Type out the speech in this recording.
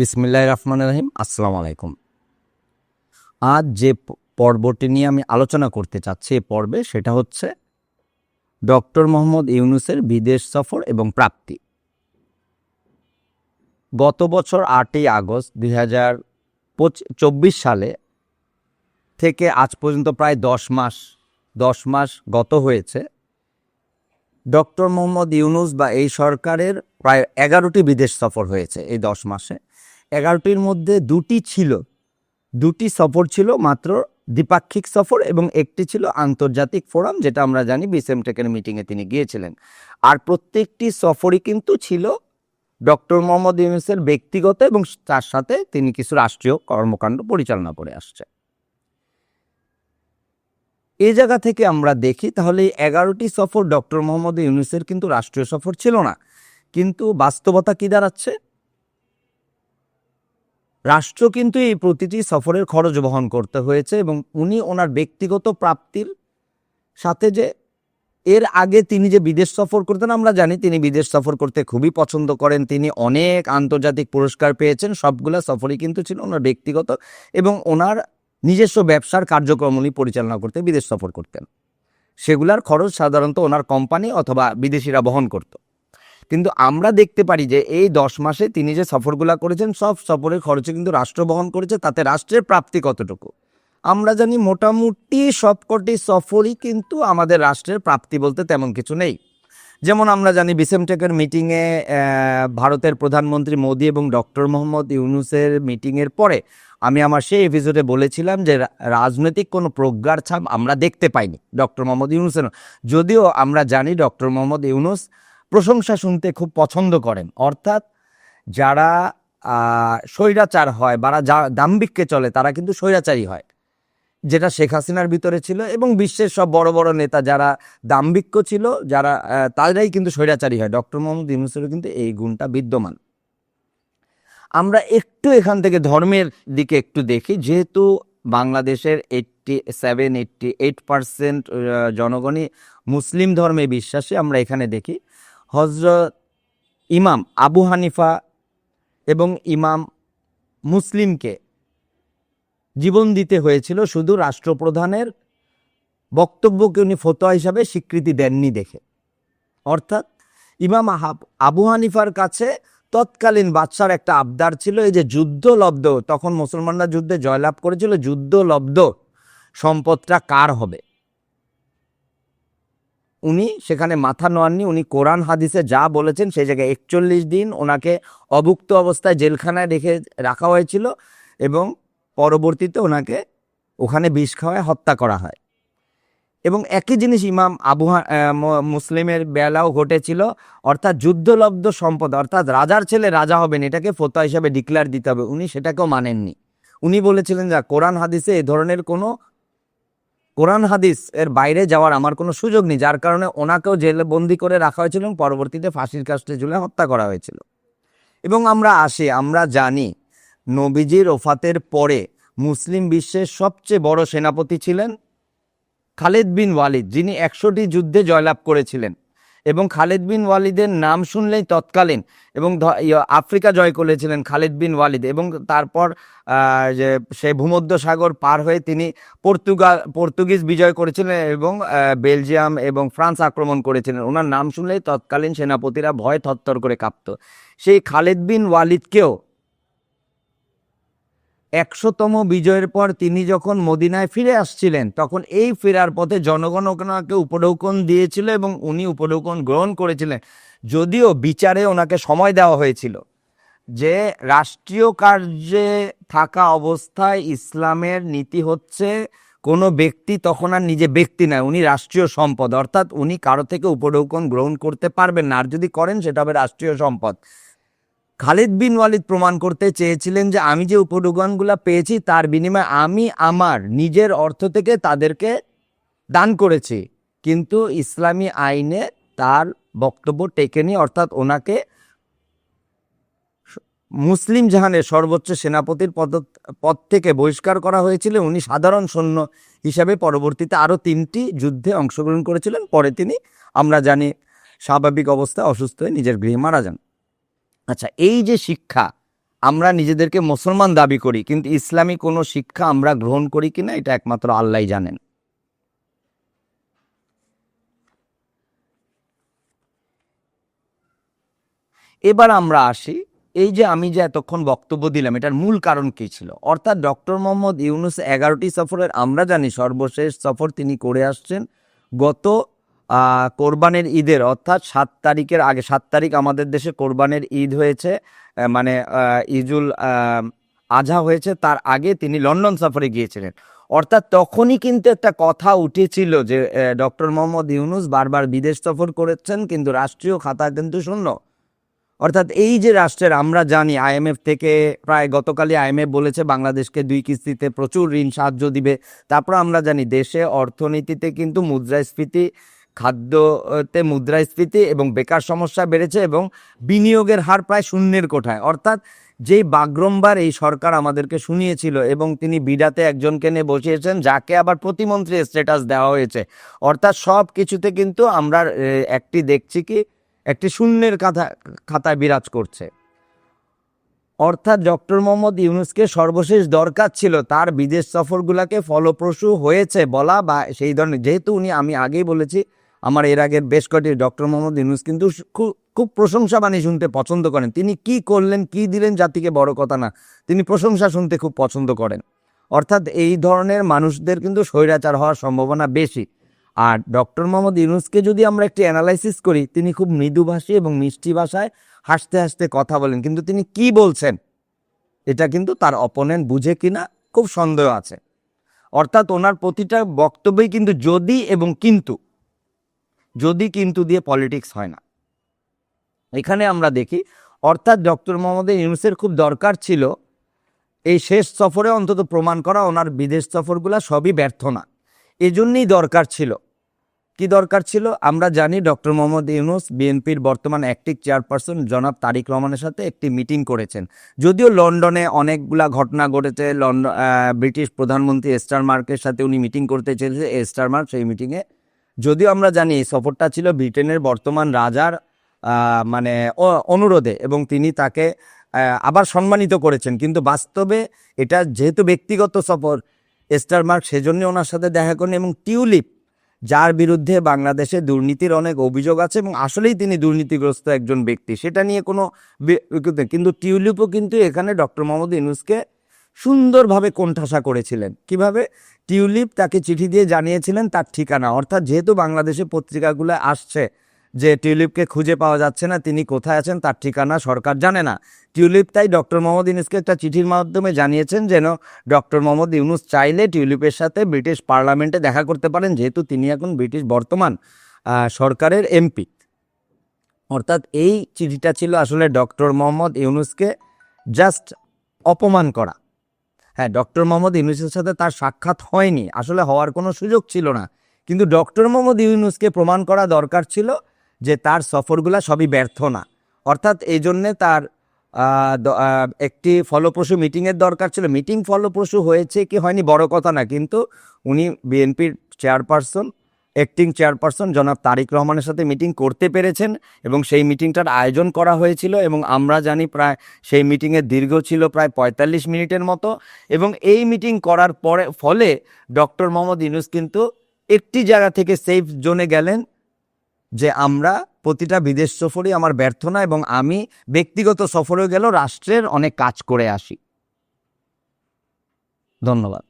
বিসমিল্লাহ রহমান রহিম, আসসালামু আলাইকুম। আজ যে পর্বটি নিয়ে আমি আলোচনা করতে চাচ্ছি এই পর্বে, সেটা হচ্ছে ডক্টর মোহাম্মদ ইউনুসের বিদেশ সফর এবং প্রাপ্তি। গত বছর আটই আগস্ট দুই হাজার চব্বিশ সালে থেকে আজ পর্যন্ত প্রায় দশ মাস দশ মাস গত হয়েছে, ডক্টর মোহাম্মদ ইউনুস বা এই সরকারের প্রায় এগারোটি বিদেশ সফর হয়েছে এই দশ মাসে। এগারোটির মধ্যে দুটি ছিল। দুটি সফর ছিল মাত্র দ্বিপাক্ষিক সফর এবং একটি ছিল আন্তর্জাতিক ফোরাম, যেটা আমরা জানি বিসেমটেকের মিটিংয়ে তিনি গিয়েছিলেন। আর প্রত্যেকটি সফরই কিন্তু ছিল ডক্টর মোহাম্মদ ইউনুসের ব্যক্তিগত এবং তার সাথে তিনি কিছু রাষ্ট্রীয় কর্মকাণ্ড পরিচালনা করে আসছে। এই জায়গা থেকে আমরা দেখি, তাহলে এগারোটি সফর ডক্টর মোহাম্মদ ইউনুসের কিন্তু রাষ্ট্রীয় সফর ছিল না। কিন্তু বাস্তবতা কি দাঁড়াচ্ছে? রাষ্ট্র কিন্তু এই প্রতিটি সফরের খরচ বহন করতে হয়েছে এবং উনি ওনার ব্যক্তিগত প্রাপ্তির সাথে যে এর আগে তিনি যে বিদেশ সফর করতেন, আমরা জানি তিনি বিদেশ সফর করতে খুবই পছন্দ করেন। তিনি অনেক আন্তর্জাতিক পুরস্কার পেয়েছেন, সবগুলা সফরই কিন্তু ছিল ওনার ব্যক্তিগত এবং ওনার নিজস্ব ব্যবসার কার্যক্রম উনি পরিচালনা করতে, বিদেশ সফর করতেন। সেগুলার খরচ সাধারণত ওনার কোম্পানি অথবা বিদেশিরা বহন করত। কিন্তু আমরা দেখতে পারি যে এই দশ মাসে তিনি যে সফরগুলা করেছেন, সব সফরের খরচে কিন্তু রাষ্ট্র বহন করেছে, তাতে রাষ্ট্রের প্রাপ্তি কতটুকু? আমরা জানি মোটামুটি সবকটি সফরই কিন্তু আমাদের রাষ্ট্রের প্রাপ্তি বলতে তেমন কিছু নেই। যেমন আমরা জানি বিসেমটেকের মিটিংয়ে ভারতের প্রধানমন্ত্রী মোদী এবং ডক্টর মোহাম্মদ ইউনুসের মিটিংয়ের পরে আমি আমার সেই এপিসোডে বলেছিলাম যে রাজনৈতিক কোনো প্রজ্ঞার ছাপ আমরা দেখতে পাইনি ডক্টর মোহাম্মদ ইউনুসের। যদিও আমরা জানি ডক্টর মোহাম্মদ ইউনুস প্রশংসা শুনতে খুব পছন্দ করেন। অর্থাৎ যারা স্বৈরাচার হয়, বা যা দাম্ভিককে চলে, তারা কিন্তু স্বৈরাচারী হয়, যেটা শেখ হাসিনার ভিতরে ছিল এবং বিশ্বের সব বড় বড় নেতা যারা দাম্বিক্য ছিল, যারা তারাই কিন্তু স্বৈরাচারী হয়। ডক্টর মোহাম্মদ ইউনুসেরও কিন্তু এই গুণটা বিদ্যমান। আমরা একটু এখান থেকে ধর্মের দিকে একটু দেখি। যেহেতু বাংলাদেশের eighty seven, eighty eight percent জনগণই মুসলিম ধর্মে বিশ্বাসী, আমরা এখানে দেখি। হজরত ইমাম আবু হানিফা এবং ইমাম মুসলিমকে জীবন দিতে হয়েছিল শুধু রাষ্ট্রপ্রধানের বক্তব্যকে উনি ফতোয়া হিসাবে স্বীকৃতি দেননি দেখে। অর্থাৎ ইমাম আবু হানিফার কাছে তৎকালীন বাদশার একটা আবদার ছিল, এই যে যুদ্ধলব্ধ তখন মুসলমানরা যুদ্ধে জয়লাভ করেছিল যুদ্ধলব্ধ সম্পদটা কার হবে? উনি সেখানে মাথা নোয়াননি, উনি কোরআন হাদিসে যা বলেছেন সেই জায়গায় একচল্লিশ দিন ওনাকে অভুক্ত অবস্থায় জেলখানায় রেখে রাখা হয়েছিল এবং পরবর্তীতে ওনাকে ওখানে বিষ খাওয়ায় হত্যা করা হয়। এবং একই জিনিস ইমাম আবু মুসলিমের বেলাও ঘটেছিল, অর্থাৎ যুদ্ধলব্ধ সম্পদ, অর্থাৎ রাজার ছেলে রাজা হবেন, এটাকে ফতোয়া হিসাবে ডিক্লেয়ার দিতে হবে, উনি সেটাকেও মানেননি। উনি বলেছিলেন যা কোরআন হাদিসে এ ধরনের কোনো কোরআন হাদিস এর বাইরে যাওয়ার আমার কোনো সুযোগ নেই, যার কারণে ওনাকেও জেলে বন্দি করে রাখা হয়েছিল এবং পরবর্তীতে ফাঁসির কাস্টে ঝুলে হত্যা করা হয়েছিল। এবং আমরা আসি, আমরা জানি নবীজির ওফাতের পরে মুসলিম বিশ্বের সবচেয়ে বড় সেনাপতি ছিলেন খালেদ বিন ওয়ালিদ, যিনি একশোটি যুদ্ধে জয়লাভ করেছিলেন। এবং খালেদ বিন ওয়ালিদের নাম শুনলেই তৎকালীন এবং ইয়ে, আফ্রিকা জয় করেছিলেন খালেদ বিন ওয়ালিদ এবং তারপর যে সে ভূমধ্য সাগর পার হয়ে তিনি পর্তুগাল পর্তুগিজ বিজয় করেছিলেন এবং বেলজিয়াম এবং ফ্রান্স আক্রমণ করেছিলেন। ওনার নাম শুনলেই তৎকালীন সেনাপতিরা ভয় থত্তর করে কাঁপত। সেই খালেদ বিন ওয়ালিদকেও একশোতম বিজয়ের পর তিনি যখন মদিনায় ফিরে আসছিলেন, তখন এই ফেরার পথে জনগণ ওনাকে উপঢৌকন দিয়েছিল এবং উনি উপঢৌকন গ্রহণ করেছিলেন। যদিও বিচারে ওনাকে সময় দেওয়া হয়েছিল। যে রাষ্ট্রীয় কার্যে থাকা অবস্থায় ইসলামের নীতি হচ্ছে, কোনো ব্যক্তি তখন আর নিজে ব্যক্তি নয়, উনি রাষ্ট্রীয় সম্পদ। অর্থাৎ উনি কারও থেকে উপঢৌকন গ্রহণ করতে পারবেন না। আর যদি করেন, সেটা হবে রাষ্ট্রীয় সম্পদ। খালিদ বিন ওয়ালিদ প্রমাণ করতে চেয়েছিলেন যে আমি যে উপঢৌকনগুলো পেয়েছি, তার বিনিময়ে আমি আমার নিজের অর্থ থেকে তাদেরকে দান করেছি। কিন্তু ইসলামী আইনে তার বক্তব্য টেকেনি, অর্থাৎ ওনাকে মুসলিম জাহানের সর্বোচ্চ সেনাপতির পদ পদ থেকে বহিষ্কার করা হয়েছিল। উনি সাধারণ সৈন্য হিসাবে পরবর্তীতে আরও তিনটি যুদ্ধে অংশগ্রহণ করেছিলেন। পরে তিনি, আমরা জানি, স্বাভাবিক অবস্থায় অসুস্থ হয়ে নিজের গৃহে মারা যান। আচ্ছা এই যে শিক্ষা, আমরা নিজেদেরকে মুসলমান দাবি করি, কিন্তু ইসলামী কোনো শিক্ষা আমরা গ্রহণ করি কিনা, এটা একমাত্র আল্লাহ জানেন। এবার আমরা আসি, এই যে আমি যে এতক্ষণ বক্তব্য দিলাম, এটার মূল কারণ কি ছিল? অর্থাৎ ডক্টর মোহাম্মদ ইউনুস এগারোটি সফরের, আমরা জানি সর্বশেষ সফর তিনি করে আসছেন, গত কোরবানের ঈদের, অর্থাৎ সাত তারিখের আগে, সাত তারিখ আমাদের দেশে কোরবানের ঈদ হয়েছে মানে ঈদুল আজহা হয়েছে, তার আগে তিনি লন্ডন সফরে গিয়েছিলেন। অর্থাৎ তখনই কিন্তু একটা কথা উঠেছিল যে ডক্টর মোহাম্মদ ইউনুস বারবার বিদেশ সফর করেছেন, কিন্তু রাষ্ট্রীয় খাতা কিন্তু শূন্য। অর্থাৎ এই যে রাষ্ট্রের, আমরা জানি আইএমএফ থেকে প্রায় গতকালই আইএমএফ বলেছে, বাংলাদেশকে দুই কিস্তিতে প্রচুর ঋণ সাহায্য দিবে। তারপর আমরা জানি, দেশে অর্থনীতিতে কিন্তু মুদ্রাস্ফীতি খাদ্যতে মুদ্রাস্ফীতি এবং বেকার সমস্যা বেড়েছে এবং বিনিয়োগের হার প্রায় শূন্যের কোঠায়। অর্থাৎ যেই বাগ্রম্বার এই সরকার আমাদেরকে শুনিয়েছিল এবং তিনি বিডাতে একজনকে নিয়ে বসিয়েছেন, যাকে আবার প্রতিমন্ত্রী স্ট্যাটাস দেওয়া হয়েছে। অর্থাৎ সব কিছুতে কিন্তু আমরা একটি দেখছি কি, একটি শূন্যের খাতা খাতায় বিরাজ করছে। অর্থাৎ ডক্টর মোহাম্মদ ইউনুসকে সর্বশেষ দরকার ছিল, তার বিদেশ সফরগুলোকে ফলপ্রসূ হয়েছে বলা বা সেই ধরনের, যেহেতু উনি, আমি আগেই বলেছি আমার এর আগের বেশ কয়েকটি ডক্টর মোহাম্মদ ইউনুস কিন্তু খুব খুব প্রশংসা বাণী শুনতে পছন্দ করেন। তিনি কি করলেন, কি দিলেন জাতিকে বড় কথা না, তিনি প্রশংসা শুনতে খুব পছন্দ করেন। অর্থাৎ এই ধরনের মানুষদের কিন্তু স্বৈরাচার হওয়ার সম্ভাবনা বেশি। আর ডক্টর মোহাম্মদ ইউনুসকে যদি আমরা একটি অ্যানালাইসিস করি, তিনি খুব মৃদুভাষী এবং মিষ্টি ভাষায় হাসতে হাসতে কথা বলেন। কিন্তু তিনি কি বলছেন, এটা কিন্তু তার অপোনেন্ট বুঝে কিনা খুব সন্দেহ আছে। অর্থাৎ ওনার প্রতিটা বক্তব্যই কিন্তু যদি এবং কিন্তু যদি কিন্তু দিয়ে পলিটিক্স হয় না। এখানে আমরা দেখি, অর্থাৎ ডক্টর মোহাম্মদ ইউনুসের খুব দরকার ছিল, এই শেষ সফরে অন্তত প্রমাণ করা, ওনার বিদেশ সফরগুলো সবই ব্যর্থ না। এজন্যই দরকার ছিল। কি দরকার ছিল? আমরা জানি ডক্টর মোহাম্মদ ইউনুস বিএনপির বর্তমান অ্যাক্টিভ চেয়ারপারসন জনাব তারিক রহমানের সাথে একটি মিটিং করেছেন। যদিও লন্ডনে অনেকগুলা ঘটনা ঘটেছে লন্ডন ব্রিটিশ প্রধানমন্ত্রী এস্টার মার্কের সাথে উনি মিটিং করতে চেয়েছে, এস্টার মার্ক সেই মিটিংয়ে যদিও আমরা জানি এই সফরটা ছিল ব্রিটেনের বর্তমান রাজার মানে অনুরোধে এবং তিনি তাকে আবার সম্মানিত করেছেন। কিন্তু বাস্তবে এটা যেহেতু ব্যক্তিগত সফর এস্টার মার্ক সেজন্য ওনার সাথে দেখা করেন এবং টিউলিপ, যার বিরুদ্ধে বাংলাদেশে দুর্নীতির অনেক অভিযোগ আছে এবং আসলেই তিনি দুর্নীতিগ্রস্ত একজন ব্যক্তি। সেটা নিয়ে কোনো কিন্তু টিউলিপও কিন্তু এখানে ডক্টর মোহাম্মদ ইউনুসকে সুন্দরভাবে কোণঠাসা করেছিলেন। কীভাবে? টিউলিপ তাকে চিঠি দিয়ে জানিয়েছিলেন তার ঠিকানা। অর্থাৎ যেহেতু বাংলাদেশে পত্রিকাগুলো আসছে যে টিউলিপকে খুঁজে পাওয়া যাচ্ছে না, তিনি কোথায় আছেন তার ঠিকানা সরকার জানে না। টিউলিপ তাই ডক্টর মোহাম্মদ ইউনুসকে একটা চিঠির মাধ্যমে জানিয়েছেন যেন ডক্টর মোহাম্মদ ইউনুস চাইলে টিউলিপের সাথে ব্রিটিশ পার্লামেন্টে দেখা করতে পারেন, যেহেতু তিনি এখন ব্রিটিশ বর্তমান সরকারের এমপি। অর্থাৎ এই চিঠিটা ছিল আসলে ডক্টর মোহাম্মদ ইউনুসকে জাস্ট অপমান করা। হ্যাঁ ডক্টর মোহাম্মদ ইউনুসের সাথে তার সাক্ষাৎ হয়নি। আসলে হওয়ার কোনো সুযোগ ছিল না। কিন্তু ডক্টর মোহাম্মদ ইউনুসকে প্রমাণ করা দরকার ছিল যে তার সফরগুলা সবই ব্যর্থ না। অর্থাৎ এই জন্যে তার একটি ফলপ্রসূ মিটিংয়ের দরকার ছিল। মিটিং ফলপ্রসূ হয়েছে কি হয়নি বড় কথা না। কিন্তু উনি বিএনপির চেয়ারপারসন অ্যাক্টিং চেয়ারপারসন জনাব তারিক রহমানের সাথে মিটিং করতে পেরেছেন এবং সেই মিটিংটার আয়োজন করা হয়েছিল এবং আমরা জানি প্রায় সেই মিটিংয়ের দীর্ঘ ছিল প্রায় পঁয়তাল্লিশ মিনিটের মতো এবং এই মিটিং করার পরে, ফলে ডক্টর মোহাম্মদ ইউনুস কিন্তু একটি জায়গা থেকে সেফ জোনে গেলেন যে আমরা প্রতিটা বিদেশ সফরই আমার ব্যর্থ না এবং আমি ব্যক্তিগত সফরেও গেল রাষ্ট্রের অনেক কাজ করে আসি। ধন্যবাদ।